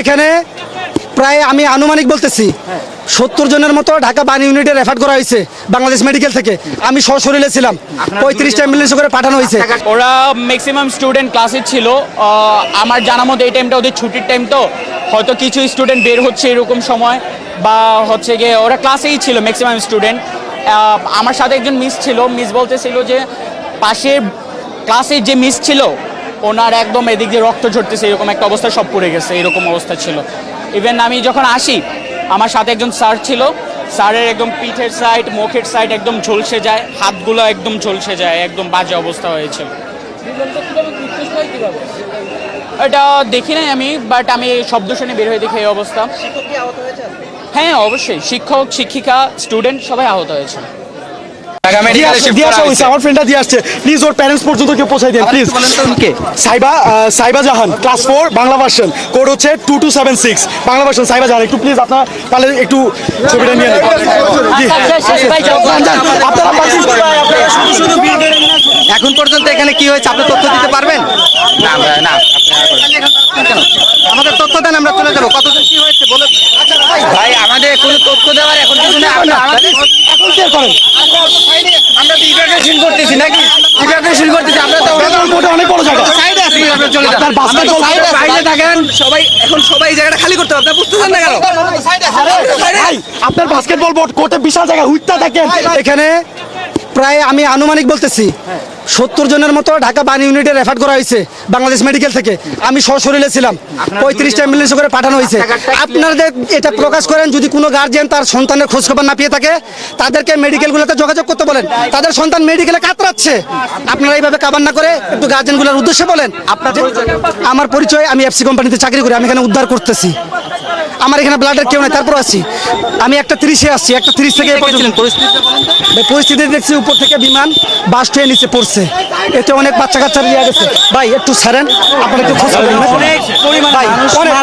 এখানে প্রায় আমি আনুমানিক বলতেছি সত্তর জনের মতো ঢাকা বান ইউনিটে রেফার করা হয়েছে বাংলাদেশ মেডিকেল থেকে। আমি সশরীরে ছিলাম পঁয়ত্রিশটা অ্যাম্বুলেন্স করে পাঠানো হয়েছে। ওরা ম্যাক্সিমাম স্টুডেন্ট ক্লাসে ছিল আমার জানা মতো এই টাইমটা ওদের ছুটির টাইম তো হয়তো কিছু স্টুডেন্ট বের হচ্ছে এরকম সময় বা হচ্ছে গিয়ে ওরা ক্লাসেই ছিল ম্যাক্সিমাম স্টুডেন্ট আমার সাথে একজন মিস ছিল মিস বলতেছিল যে পাশের ক্লাসের যে মিস ছিল ওনার একদম এদিক দিয়ে রক্ত ঝরতেছে এরকম একটা অবস্থা সব পড়ে গেছে এরকম অবস্থা ছিল। ইভেন আমি যখন আসি আমার সাথে একজন স্যার ছিল স্যারের একদম পিঠের সাইড মুখের সাইড একদম ঝলসে যায় হাতগুলো একদম ঝলসে যায় একদম বাজে অবস্থা হয়েছিল এটা দেখি নাই আমি বাট আমি শব্দ শুনে বের হয়ে দেখি এই অবস্থা। হ্যাঁ অবশ্যই। শিক্ষক শিক্ষিকা স্টুডেন্ট সবাই আহত হয়েছে দিয়ে আসছে, দিয়ে আসা হয়েছে আমার ফ্রেন্ডটা দিয়ে আসছে। প্লিজ ওর প্যারেন্টস পর্যন্ত কেউ পৌঁছাই দেন please Saiba Saiba Jahan class four Bangla version code হচ্ছে two two seven six Bangla version Saiba Jahan একটু প্লিজ আপনার তাহলে একটু ছবিটা নিয়ে নেন। জি। যান, যান, আপনারা পাচ্ছেন কি ভাই? আপনারা শুধু শুধু বিল বেড়ে নিয়ে আসুন। এখন পর্যন্ত এখানে কি হয়েছে? আপনি তথ্য দিতে পারবেন? না না। আমাদের তথ্য দেন আমরা চলে যাব। কতজন কি হয়েছে বলে ভাই আমাদের কোনো তথ্য দেওয়ার এখন কিছু নেই। আমরা আমাদের এখন করেন। আমরা তো ইভ্যাকুয়েশন করতেছি নাকি? ইভ্যাকুয়েশন করতেছি। আমরা তো বেতন অনেক বড় জায়গা। সাইডে আছি। আপনারা চলে যান আপনার সাইডে বাইরে থাকেন। সবাই এখন সবাই জায়গাটা খালি করতে হবে। আপনারা বুঝতেছেন না কেন? আপনার বাস্কেটবল বোর্ড কোর্টে বিশাল জায়গা। উঠতে থাকেন এখানে প্রায় আমি আনুমানিক বলতেছি সত্তর জনের মতো ঢাকা বান ইউনিটে রেফার করা হয়েছে বাংলাদেশ মেডিকেল থেকে। আমি সশরীরে ছিলাম পঁয়ত্রিশটা অ্যাম্বুলেন্স করে পাঠানো হয়েছে। আপনাদের এটা প্রকাশ করেন যদি কোনো গার্জিয়ান তার সন্তানের খোঁজ খবর না পেয়ে থাকে তাদেরকে মেডিকেলগুলোতে যোগাযোগ করতে বলেন। তাদের সন্তান মেডিকেলে কাতরাচ্ছে। আপনারা এইভাবে কাবার না করে একটু গার্জেনগুলোর উদ্দেশ্যে বলেন। আপনাদের আমার পরিচয় আমি এফসি কোম্পানিতে চাকরি করি আমি এখানে উদ্ধার করতেছি। আমার এখানে ব্লাডের কেউ নাই তারপর আসি আমি একটা তিরিশে আসছি একটা তিরিশ থেকে পরিস্থিতি দেখছি উপর থেকে বিমান বাস ট্রেন নিচে পড়ছে। এতে অনেক বাচ্চা কাচ্চা নিয়ে গেছে। ভাই একটু ছাড়েন আপনার একটু খোঁজ ভাই অনেক